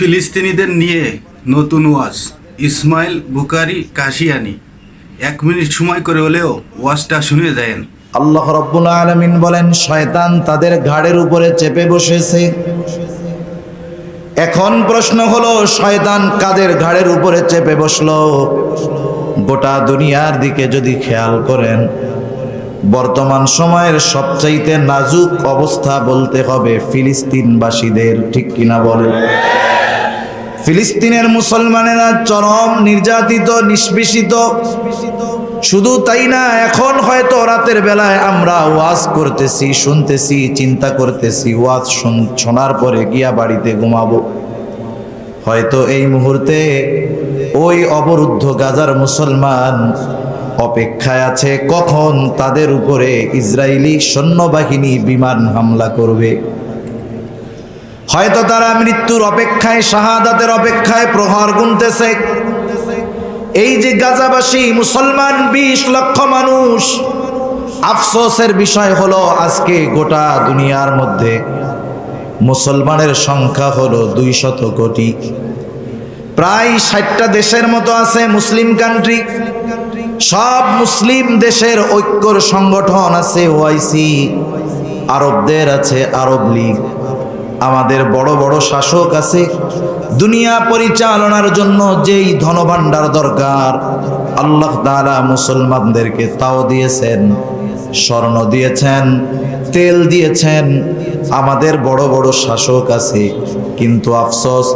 ফিলিস্তিনিদের নিয়ে নতুন ওয়াজ। ইসমাইল বুকারি কাশিয়ানি। এক মিনিট সময় করে হলেও ওয়াজটা শুনে যায়েন আল্লাহ রব্বুল আলমিন বলেন, শয়তান তাদের ঘাড়ের উপরে চেপে বসেছে। এখন প্রশ্ন হলো, শয়তান কাদের ঘাড়ের উপরে চেপে বসল? গোটা দুনিয়ার দিকে যদি খেয়াল করেন, বর্তমান সময়ের সবচাইতে নাজুক অবস্থা বলতে হবে ফিলিস্তিনবাসীদের, ঠিক কিনা বলে ফিলিস্তিনের মুসলমানেরা চরম নির্যাতিত, নিষ্পেষিত। শুধু তাই না, এখন হয়তো রাতের বেলায় আমরা ওয়াজ করতেছি, শুনতেছি, চিন্তা করতেছি, ওয়াজ শুন- শোনার পরে গিয়া বাড়িতে ঘুমাবো। হয়তো এই মুহূর্তে ওই অবরুদ্ধ গাজার মুসলমান অপেক্ষায় আছে, কখন তাদের উপরে ইসরায়েলি সৈন্যবাহিনী বিমান হামলা করবে। হয়তো তারা মৃত্যুর অপেক্ষায়, শাহাদাতের অপেক্ষায় প্রহর গুনতেছে। এই যে গাজাবাসী, মুসলমান বিশ লক্ষ মানুষ, আফসোসের বিষয় হলো আজকে গোটা দুনিয়ার মধ্যে মুসলমানের সংখ্যা হলো দুই শত কোটি। প্রায় ষাটটা দেশের মতো আছে মুসলিম কান্ট্রি সব মুসলিম দেশের ঐক্যর সংগঠন আছে ওআইসি আরবদের আছে আরব লীগ। আমাদের বড় বড় শাসক আছে। দুনিয়া পরিচালনার জন্য যেই ধনভাণ্ডার দরকার, আল্লাহ তাআলা মুসলমানদেরকে তাও দিয়েছেন, স্বর্ণ দিয়েছেন, তেল দিয়েছেন। আমাদের বড় বড় শাসক আছে, কিন্তু আফসোস,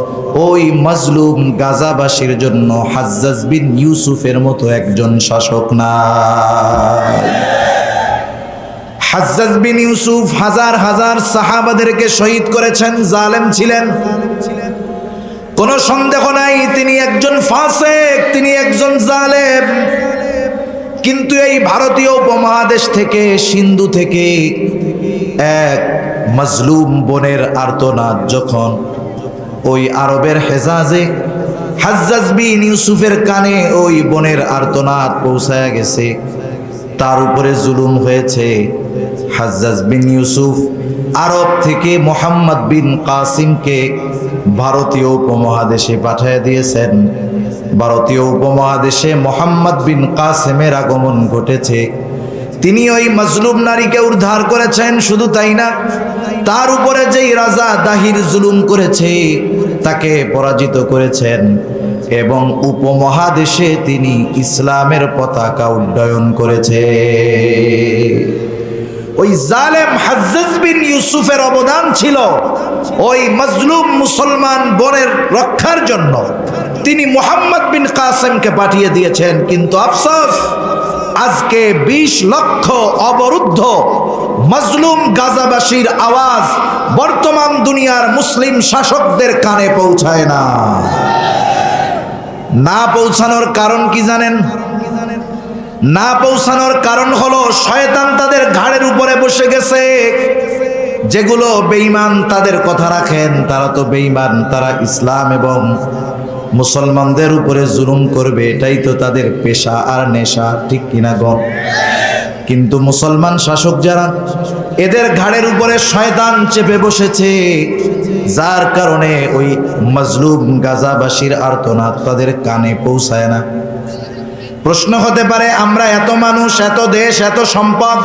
ওই মাজলুম গাজাবাসীর জন্য হাজ্জাজ বিন ইউসুফের মতো একজন শাসক নাই। হাজ্জাজ বিন ইউসুফ হাজার হাজার সাহাবাদেরকে শহীদ করেছেন, জালেম ছিলেন। কোন সন্দেহ নাই, তিনি একজন ফাসেক, তিনি একজন জালেম। কিন্তু এই ভারতীয় উপমহাদেশ থেকে, সিন্ধু থেকে এক মজলুম বনের আর্তনাদ যখন ওই আরবের হেজাজে হাজ্জাজ বিন ইউসুফের কানে ওই বনের আর্তনাদ পৌঁছায় গেছে, তার উপরে জুলুম হয়েছে। হাজ্জাজ বিন ইউসুফ আরব থেকে মোহাম্মদ বিন কাসিমকে ভারতীয় উপমহাদেশে পাঠিয়ে দিয়েছেন। ভারতীয় উপমহাদেশে মোহাম্মদ বিন কাসেমের আগমন ঘটেছে। তিনি ওই মজলুম নারীকে উদ্ধার করেছেন, শুধু তাই না, তার উপরে যেই রাজা দাহির জুলুম করেছে, তাকে পরাজিত করেছেন এবং উপমহাদেশে তিনি ইসলামের পতাকা উড্ডয়ন করেছে। ওই জালেম হাজ্জাজ বিন ইউসুফের অবদান ছিল ওই মজলুম মুসলমান বনের রক্ষার জন্য। তিনি মোহাম্মদ বিন কাসেমকে পাঠিয়ে দিয়েছেন, কিন্তু আফসোস, আজকে ২০ লক্ষ অবরুদ্ধ মজলুম গাজাবাসীর আওয়াজ বর্তমান দুনিয়ার মুসলিম শাসকদের কানে পৌঁছায় না। না পৌঁছানোর কারণ কি জানেন? না পৌঁছানোর কারণ হলো শয়তান তাদের ঘাড়ের উপরে বসে গেছে। যেগুলো বেঈমান তাদের কথা রাখেন, তারা তো বেঈমান, তারা ইসলাম এবং মুসলমানদের উপরে জুলুম করবে, এটাই তো তাদের পেশা আর নেশা, ঠিক কিনা গম কিন্তু মুসলমান শাসক যারা, এদের ঘাড়ের উপরে শয়তান চেপে বসেছে, যার কারণে ওই মজলুম গাজাবাসীর আর্তনাদ তাদের কানে পৌঁছায় না। প্রশ্ন হতে পারে, আমরা এত মানুষ, এত দেশ, এত সম্পদ,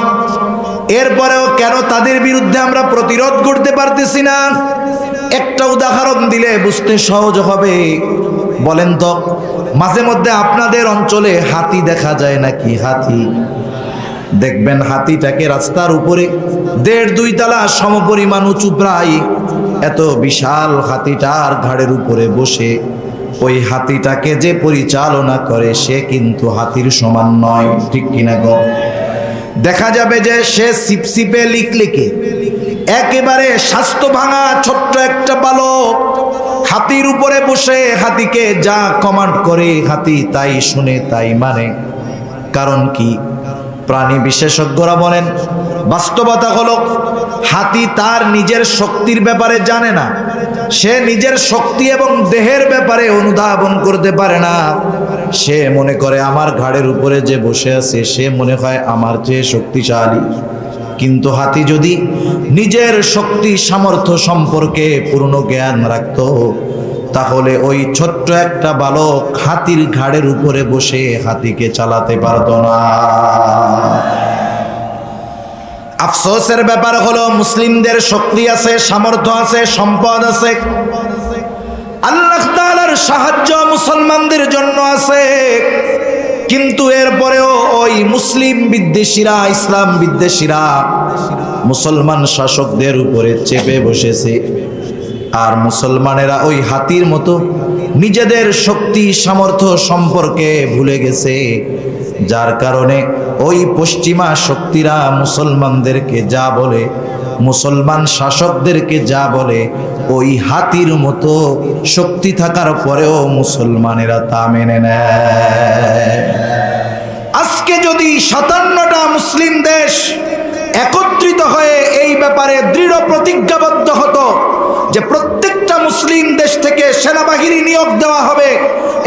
এরপরেও কেন তাদের বিরুদ্ধে আমরা প্রতিরোধ করতে পারতেছি না? একটা উদাহরণ দিলে বুঝতে সহজ হবে। বলেন তো, মাঝে মধ্যে আপনাদের অঞ্চলে হাতি দেখা যায় নাকি হাতি? দেখবেন হাতিটাকে রাস্তার উপরে দেড় দুই তালা সমপরিমাণ উঁচু প্রায় এত বিশাল হাতিটার ঘাড়ের উপরে বসে। ওই হাতিটাকে যে পরিচালনা করে, সে কিন্তু হাতির সমান নয়। ঠিক কিনা গো? দেখা যাবে যে সে সিপসিপে লিকলিকে, একেবারে স্বাস্থ্য ভাঙা ছোট্ট একটা বালক, হাতির উপরে বসে হাতিকে যা কমান্ড করে, হাতি তাই শুনে, তাই মানে। কারণ কি? প্রাণী বিশেষজ্ঞরা বলেন, বাস্তবতা হলো হাতি তার নিজের শক্তির ব্যাপারে জানে না সে নিজের শক্তি এবং দেহের ব্যাপারে অনুধাবন করতে পারে না। সে মনে করে, আমার ঘাড়ের উপরে যে বসে আছে, সে মনে হয় আমার চেয়ে শক্তিশালী। কিন্তু হাতি যদি নিজের শক্তি, সামর্থ্য সম্পর্কে পূর্ণ জ্ঞান রাখত, তাহলে ওই ছোট্ট একটা বালক হাতির ঘাড়ের উপরে বসে হাতিকে চালাতে পারতো না। আফসোসের ব্যাপার হলো মুসলিমদের শক্তি আছে, সামর্থ্য আছে, সম্পদ আছে। আল্লাহ তাআলার সাহায্য মুসলমানদের জন্য আছে। কিন্তু এরপরেও ওই মুসলিম বিদ্বেষীরা, ইসলাম বিদ্বেষীরা মুসলমান শাসকদের উপরে চেপে বসেছে। আর মুসলমানেরা ওই হাতির মতো নিজেদের শক্তি, সামর্থ্য সম্পর্কে ভুলে গেছে। যার কারণে ওই পশ্চিমা শক্তিরা মুসলমানদেরকে যা বলে, মুসলমান শাসকদেরকে যা বলে, ওই হাতির মতো শক্তি থাকার পরেও মুসলমানেরা তা মেনে নেয়। আজকে যদি সাতান্নটা মুসলিম দেশ একত্রিত হয়ে এই ব্যাপারে দৃঢ় প্রতিজ্ঞাবদ্ধ হতো যে প্রত্যেকটা মুসলিম দেশ থেকে সেনাবাহিনী নিয়োগ দেওয়া হবে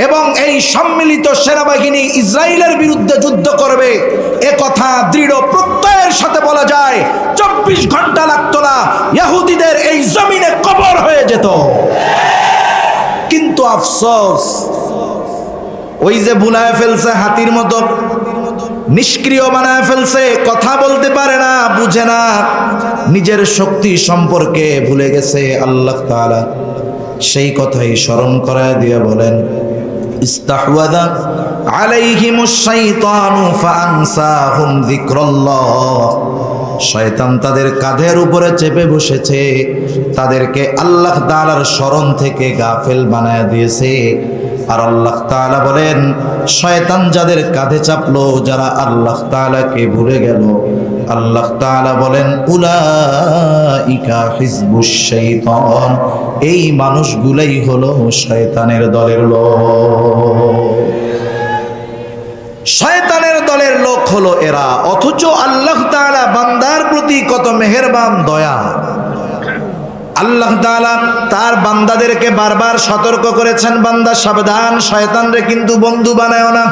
এবং এই সম্মিলিত সেনাবাহিনী ইসরায়েলের বিরুদ্ধে যুদ্ধ করবে। এ কথা দৃঢ় প্রত্যয়ের সাথে বলা যায়। চব্বিশ ঘণ্টা লাগতো না ইহুদিদের এই জমিনে কবর হয়ে যেত। কিন্তু আফসোস, ওই যে বুলায় ফেলছে, হাতির মতো, নিষ্ক্রিয় বানায় ফেলছে, কথা বলতে পারে না, বুঝে না। নিজের শক্তি সম্পর্কে ভুলে গেছে আল্লাহ তাআলা। সেই কথাই স্মরণ করায় দিয়ে বলেন, ইস্তাহওয়াদা আলাইহিমুশ শাইতানু ফাআনসাহুম যিকরাল্লাহ। শয়তান তাদের কাঁধের উপরে চেপে বসেছে, তাদেরকে আল্লাহ তাআলার স্মরণ থেকে গাফেল বানায় দিয়েছে। আর আল্লাহ তাআলা বলেন, শয়তান যাদের কাঁধে চাপলো, যারা আল্লাহ তাআলাকে ভুলে গেল, আল্লাহ তাআলা বলেন, উলাইকা হিজবুশ শাইতান, এই মানুষগুলাই হলো শয়তানের দলের লোক। শয়তানের দলের লোক হলো এরা, অথচ আল্লাহ তাআলা বান্দার প্রতি কত মেহেরবান দয়া আল্লাহ তাআলা তার বান্দাদেরকে বারবার সতর্ক করেছেন, বান্দা সাবধান, শয়তানরে কিন্তু বন্ধু বানায় না।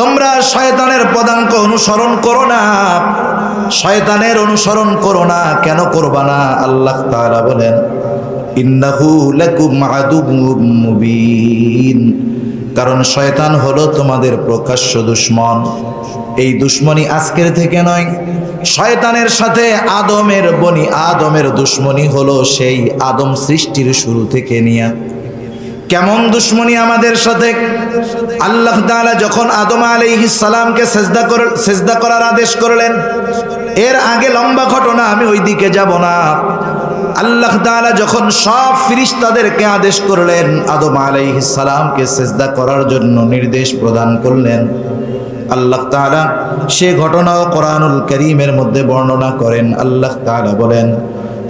তোমরা শয়তানের পদাঙ্ক অনুসরণ করো না, শয়তানের অনুসরণ করো না, কেন করবা না? আল্লাহ তাআলা বলেন কারণ শয়তান হলো তোমাদের প্রকাশ্য দুশ্মন। এই দুশ্মনী আজকের থেকে নয়, শয়তানের সাথে আদমের বনি আদমের দুশ্মনী হলো সেই আদম সৃষ্টির শুরু থেকে নিয়ে। কেমন দুশ্মনী আমাদের সাথে? আল্লাহ তাআলা যখন আদম আলাইহিস সালামকে সেজদা কর, সেজদা করার আদেশ করলেন, এর আগে লম্বা ঘটনা, আমি ওই দিকে যাব না। আল্লাহ তাআলা যখন সব ফিরিস্তাদেরকে আদেশ করলেন, আদম আলাইহিস সালামকে সেজদা করার জন্য নির্দেশ প্রদান করলেন। আল্লাহ তাআলা সে ঘটনাও কোরআনুল করিমের মধ্যে বর্ণনা করেন আল্লাহ তাআলা বলেন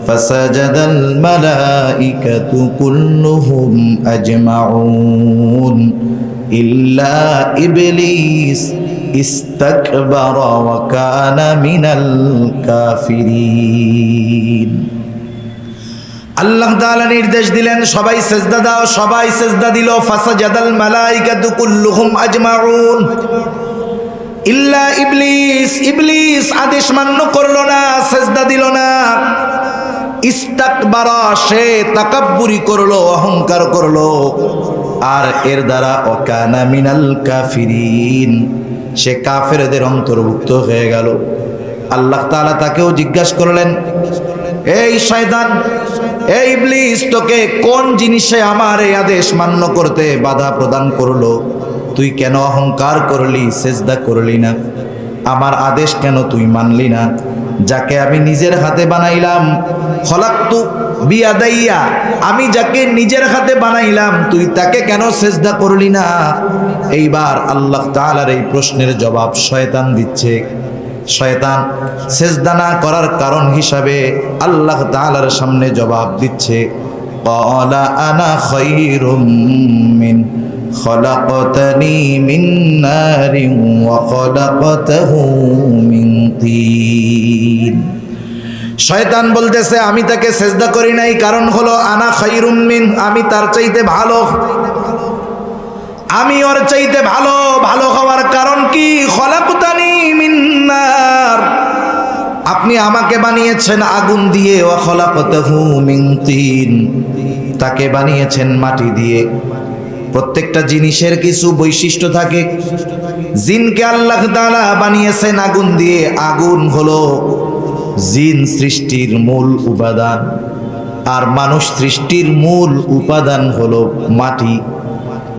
فسجد الملائكة كلهم أجمعون إلا إبليس استكبر وكان من الكافرين আল্লাহ তাআলা নির্দেশ দিলেন সবাই সেজদা দাও সবাই সেজদা দিল ফাসাজাদাল মালাইকাতু কুল্লুহুম আজমাউন ইল্লা ইবলিস ইবলিস আদেশ মান্য করল না, সেজদা দিল না। ইস্তাকবারা, সে তাকাব্বুরি করল, অহংকার করল। আর এর দ্বারা অকানা মিনাল কাফিরিন, সে কাফেরদের অন্তর্ভুক্ত হয়ে গেল। আল্লাহ তাআলা তাকেও জিজ্ঞাসা করলেন, এই শয়তান, এই ইবলিস, তোকে কোন জিনিসে আমার এই আদেশ মান্য করতে বাধা প্রদান করল? তুই কেন অহংকার করলি, সেজদা করলি না? আমার আদেশ কেন তুই মানলি না? যাকে আমি নিজের হাতে বানাইলাম, খলাক্তু বিয়াদাইয়া, আমি যাকে নিজের হাতে বানাইলাম, তুই তাকে কেন সেজদা করলি না? এইবার আল্লাহ তালার এই প্রশ্নের জবাব শয়তান দিচ্ছে। শয়তান সেজদা না করার কারণ হিসাবে আল্লাহ তালার সামনে জবাব দিচ্ছে। কলা আনা খৈরুম মিন خلقتني من نار وخلقته من طين শয়তান বলতেছে আমি তাকে সেজদা করি নাই কারণ হলো আনা খাইরুম মিন আমি তার চাইতে ভালো আমি ওর চাইতে ভালো ভালো হওয়ার কারণ কি খলাকুতানি মিন্নার আপনি আমাকে বানিয়েছেন আগুন দিয়ে ওয়াখলাকতাহু মিন তিন তাকে বানিয়েছেন মাটি দিয়ে প্রত্যেকটা জিনিসের কিছু বৈশিষ্ট্য থাকে। জিনকে আল্লাহ তাআলা বানিয়েছেন আগুন দিয়ে। আগুন হলো জিন সৃষ্টির মূল উপাদান। আর মানুষ সৃষ্টির মূল উপাদান হলো মাটি।